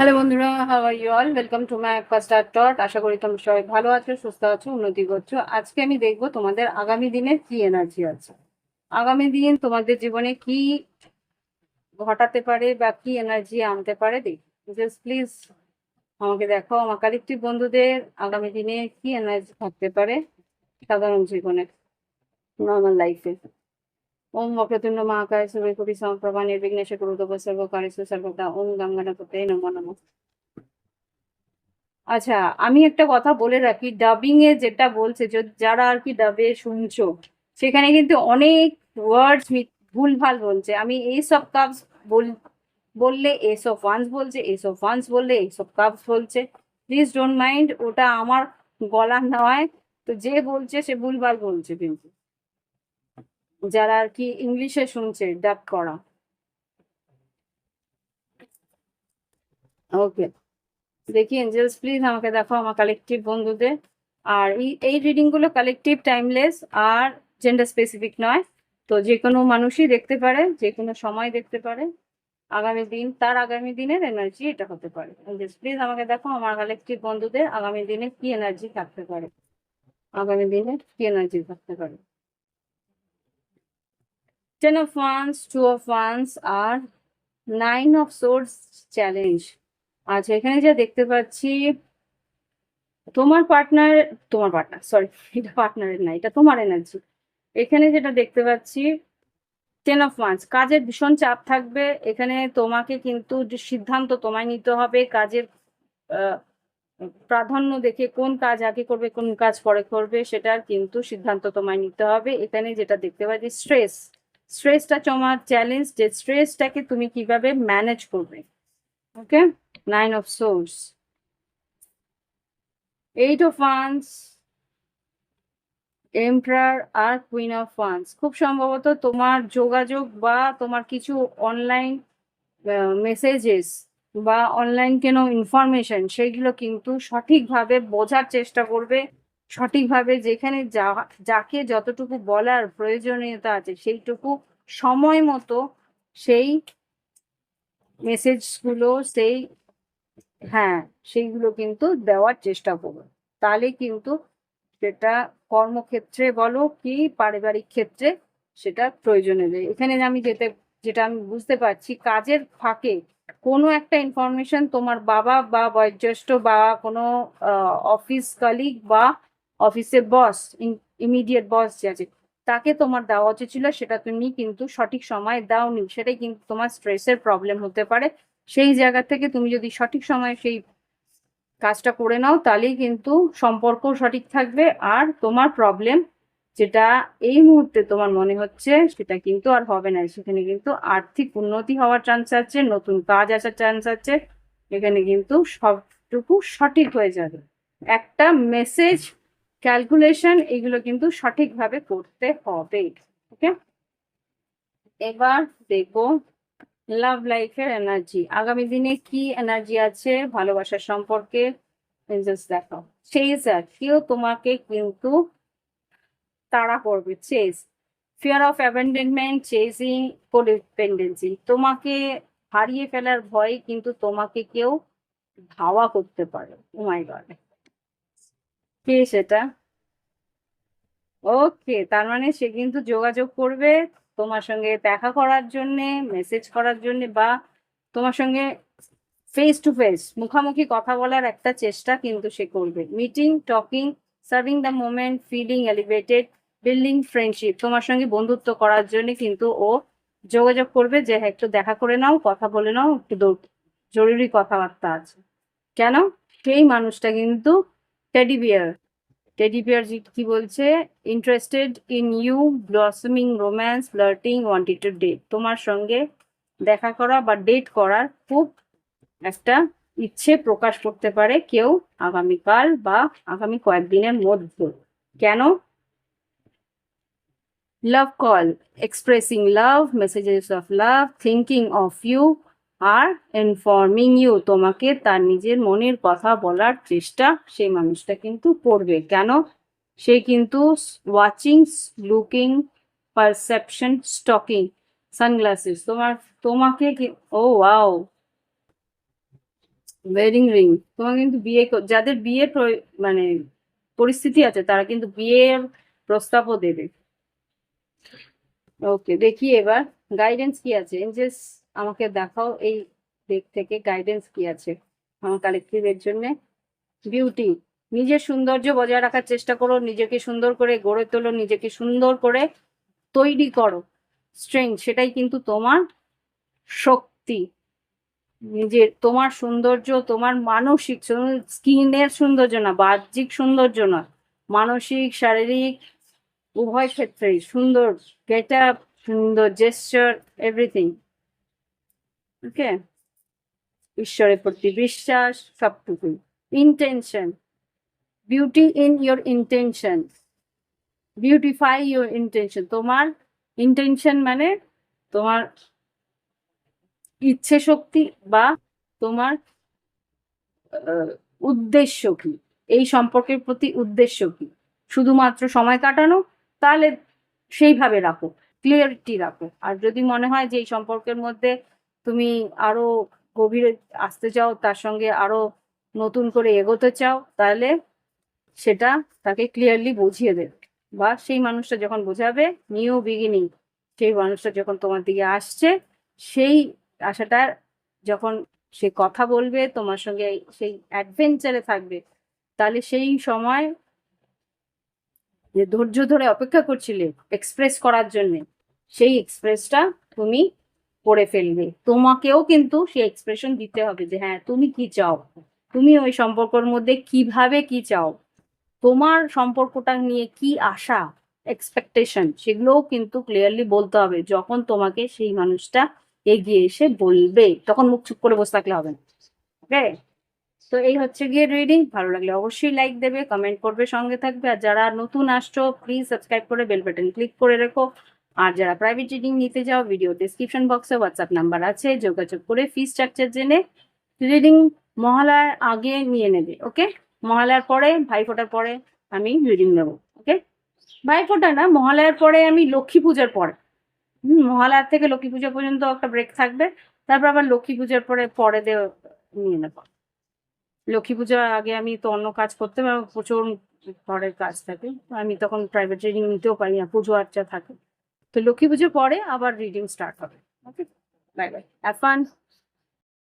Hello বন্ধুরা how are you all welcome to my art টট আশা করি তোমরা সবাই ভালো আছো, সুস্থ আছো, উন্নতি করছ। আজকে আমি দেখব তোমাদের আগামী দিনে কি এনার্জি আছে। আগামী দিন তোমাদের জীবনে কি ঘটাতে পারে বা কি এনার্জি আনতে পারে দেখ। জাস্ট প্লিজ আমাকে দেখো, আমার কালেকটিভ বন্ধুদের আগামী দিনে কি এনার্জি থাকতে পারে সাধারণ জীবনে নর্মাল লাইফে ওম বক্রতুণ্ড মহাকায় সূর্যকোটি সমপ্রভা নির্বিঘ্নেশ কুরুতব সর্বকারেষু সর্বদা। ওম গম গণপতে নমো নমঃ। আচ্ছা আমি একটা কথা বলে রাখি ডাবিং এ যেটা বলছে যারা আর কি ডাবে শুনছো, সেখানে কিন্তু অনেক ওয়ার্ডস ভুলভাল বলছে। আমি এই সব কাপস বল, বললে এস অফ ওয়ান্স বলছে এস অফ ওয়ান্স বললে এই সব কাপস বলছে। প্লিজ ডোন্ট মাইন্ড ওটা আমার গলা নয়। তো যে বলছে, সে ভুলভাল বলছে কিন্তু। যারা আর কি ইংলিশে শুনছে ডাব করা। ওকে দেখি এঞ্জেলস প্লিজ আমাকে দেখো আমার কালেকটিভ বন্ধুদের। আর এই এই রিডিংগুলো কালেকটিভ টাইমলেস আর জেন্ডার স্পেসিফিক নয়। তো যে কোনো মানুষই দেখতে পারে, যে কোনো সময় দেখতে পারে। আগামী দিন, তার আগামী দিনের এনার্জি এটা হতে পারে। এঞ্জেলস প্লিজ আমাকে দেখো আমার কালেকটিভ বন্ধুদের আগামী দিনে কি এনার্জি থাকতে পারে। আগামী দিনে কি এনার্জি থাকতে পারে। Ten of wands two of wands R nine of swords challenge আচ্ছা এখানে যা দেখতে পাচ্ছি, তোমার পার্টনার তোমার পার্টনার সরি এটা পার্টনারের না, এটা তোমার এনার্জি এখানে যেটা দেখতে পাচ্ছি টেন অফ ওয়ান্স কাজের ভীষণ চাপ থাকবে, এখানে তোমাকে কিন্তু সিদ্ধান্ত তোমায় নিতে হবে, কাজের প্রাধান্য দেখে কোন কাজ আগে করবে, কোন কাজ পরে করবে, সেটার কিন্তু সিদ্ধান্ত তোমায় নিতে হবে। এখানে যেটা দেখতে পাচ্ছি স্ট্রেস স্ট্রেসটা তোমার চ্যালেঞ্জ যে স্ট্রেসটাকে তুমি কীভাবে ম্যানেজ করবে? Okay nine of swords eight of wands emperor R queen of wands খুব সম্ভবত তোমার যোগাযোগ বা তোমার কিছু অনলাইন মেসেজেস বা অনলাইন কোনো ইনফরমেশন সেগুলো কিন্তু সঠিকভাবে বোঝার চেষ্টা করবে। সঠিকভাবে যেখানে যা, যাকে যতটুকু বলার প্রয়োজনীয়তা আছে, সেইটুকু সময় মতো সেই মেসেজগুলো সেই হ্যাঁ সেইগুলো কিন্তু দেওয়ার চেষ্টা করবে তাহলে কিন্তু সেটা কর্মক্ষেত্রে বলো কি পারিবারিক ক্ষেত্রে সেটা প্রয়োজনে দেয় এখানে আমি যেতে, যেটা আমি বুঝতে পারছি, কাজের ফাঁকে কোনো একটা ইনফরমেশন তোমার বাবা বা বয়োজ্যেষ্ঠ বা কোনো অফিস কালিগ বা অফিসের বস ইমিডিয়েট বস যে আছে, তাকে তোমার দেওয়া উচিত ছিল, সেটা তুমি কিন্তু সঠিক সময় দাওনি। সেটাই কিন্তু তোমার স্ট্রেসের প্রবলেম হতে পারে। সেই জায়গা থেকে তুমি যদি সঠিক সময়ে সেই কাজটা করে নাও, তাহলেই কিন্তু সম্পর্ক সঠিক থাকবে। আর তোমার প্রবলেম যেটা এই মুহূর্তে তোমার মনে হচ্ছে, সেটা কিন্তু আর হবে না। সেখানে কিন্তু আর্থিক উন্নতি হওয়ার চান্স আছে, নতুন কাজ আসার চান্স আছে। এখানে কিন্তু সবটুকু সঠিক হয়ে যাবে। একটা মেসেজ ক্যালকুলেশন এগুলো কিন্তু সঠিকভাবে করতে হবে, ওকে? এবার দেখব লাভ লাইফের এনার্জি। আগামী দিনে কি এনার্জি আছে ভালোবাসার সম্পর্কে? দেখো চেজার কেউ তোমাকে কিন্তু তাড়া করবে chase fear of abandonment chasing codependency তোমাকে হারিয়ে ফেলার ভয় কিন্তু তোমাকে কেউ ধাওয়া করতে পারে। ও মাই গড কে সেটা ওকে তার মানে সে কিন্তু যোগাযোগ করবে তোমার সঙ্গে দেখা করার জন্যে মেসেজ করার জন্যে বা তোমার সঙ্গে ফেস টু ফেস মুখামুখি কথা বলার একটা চেষ্টা কিন্তু সে করবে। Meeting talking serving the moment feeling elevated building friendship তোমার সঙ্গে বন্ধুত্ব করার জন্য কিন্তু ও যোগাযোগ করবে যে হ্যাঁ একটু দেখা করে নাও, কথা বলে নাও, একটু জরুরি কথাবার্তা আছে। কেন? সেই মানুষটা কিন্তু টেডি বিয়ার টেডি বিয়ার কি বলছে? Interested in you blossoming romance flirting wanted to date তোমার সঙ্গে দেখা করা বা ডেট করার খুব একটা ইচ্ছে প্রকাশ করতে পারে কেউ আগামীকাল বা আগামী কয়েকদিনের মধ্যে। কেন? Love call expressing love messages of love thinking of you R informing you তোমাকে তার নিজের মনের কথা বলার চেষ্টা সেই মানুষটা কিন্তু করবে। কেন? সে কিন্তু watching looking perception stalking sunglasses তোমার, তোমাকে ও ওয়াও ওয়েডিং রিং তোমার কিন্তু বিয়ে যাদের বিয়ের মানে পরিস্থিতি আছে, তারা কিন্তু বিয়ের প্রস্তাবও দেবে। ওকে দেখি এবার গাইডেন্স কি আছে। এঞ্জেলস আমাকে দেখাও এই দিক থেকে গাইডেন্স কি আছে আমার কালেক্টিভের জন্য। বিউটি নিজের সৌন্দর্য বজায় রাখার চেষ্টা করো, নিজেকে সুন্দর করে গড়ে তোলো, নিজেকে সুন্দর করে তৈরি করো। স্ট্রেংথ সেটাই কিন্তু তোমার শক্তি। নিজের, তোমার সৌন্দর্য, তোমার মানসিক স্কিনের সৌন্দর্য না, বাহ্যিক সৌন্দর্য না। মানসিক, শারীরিক, উভয় ক্ষেত্রেই সুন্দর গেট আপ সুন্দর জেস্টার এভরিথিং ওকে? ঈশ্বরের প্রতি বিশ্বাস সবটুকুই intention beauty in your intention beautify your intention তোমার ইন্টেনশন মানে তোমার ইচ্ছে শক্তি বা তোমার উদ্দেশ্য কি? এই সম্পর্কের প্রতি উদ্দেশ্য কি? শুধুমাত্র সময় কাটানো? তাহলে সেইভাবে রাখো। ক্লিয়ারিটি রাখো। আর যদি মনে হয় যে এই সম্পর্কের মধ্যে তুমি আরও গভীরে আসতে চাও, তার সঙ্গে আরও নতুন করে এগোতে চাও, তাহলে সেটা তাকে ক্লিয়ারলি বুঝিয়ে দেবে। বা সেই মানুষটা যখন বোঝাবে নিউ বিগিনিং সেই মানুষটা যখন তোমার দিকে আসছে, সেই আশাটা যখন সে কথা বলবে, তোমার সঙ্গে সেই অ্যাডভেঞ্চারে থাকবে, তাহলে সেই সময় যে ধৈর্য ধরে অপেক্ষা করছিলে এক্সপ্রেস করার জন্য, সেই এক্সপ্রেসটা তুমি করে ফেলবে। তোমাকেও কিন্তু সে এক্সপ্রেশন দিতে হবে যে হ্যাঁ তুমি কি চাও? তুমি ওই সম্পর্কের মধ্যে কীভাবে কি চাও? তোমার সম্পর্কটা নিয়ে কি আশা এক্সপেকটেশন সেগুলোও কিন্তু ক্লিয়ারলি বলতে হবে। যখন তোমাকে সেই মানুষটা এগিয়ে এসে বলবে, তখন মুখ চুপ করে বসে থাকলে হবে না। ওকে তো এই হচ্ছে গিয়ে রিডিং ভালো লাগলে অবশ্যই লাইক দেবে কমেন্ট করবে, সঙ্গে থাকবে। আর যারা নতুন আসছো প্লিজ সাবস্ক্রাইব করে বেল বাটন ক্লিক করে রেখো। আর যারা প্রাইভেট রিডিং নিতে যাও ভিডিও ডিসক্রিপশন বক্সে হোয়াটসঅ্যাপ নাম্বার আছে, যোগাযোগ করে ফি স্ট্রাকচার জেনে রিডিং মহালয়ার আগে নিয়ে নেবে ওকে মহালয়ার পরে, ভাইফোঁটার পরে আমি রিডিং নেব ওকে ভাইফোঁটা না মহালয়ার পরে আমি লক্ষ্মী পূজার পরে, হুম, মহালয়ার থেকে লক্ষ্মী পূজা পর্যন্ত একটা ব্রেক থাকবে, তারপর আবার লক্ষ্মী পূজার পরে পরে দিয়ে নিয়ে নেব। লক্ষ্মী পূজার আগে আমি তো অন্য কাজ করতে পারব, প্রচুর ঘরের কাজ থাকে, আমি তখন প্রাইভেট রিডিং নিতেও পারি না, পুজো আর্চা থাকে। তো লক্ষ্মী পুজো পরে আবার রিডিং স্টার্ট হবে। Okay bye bye have fun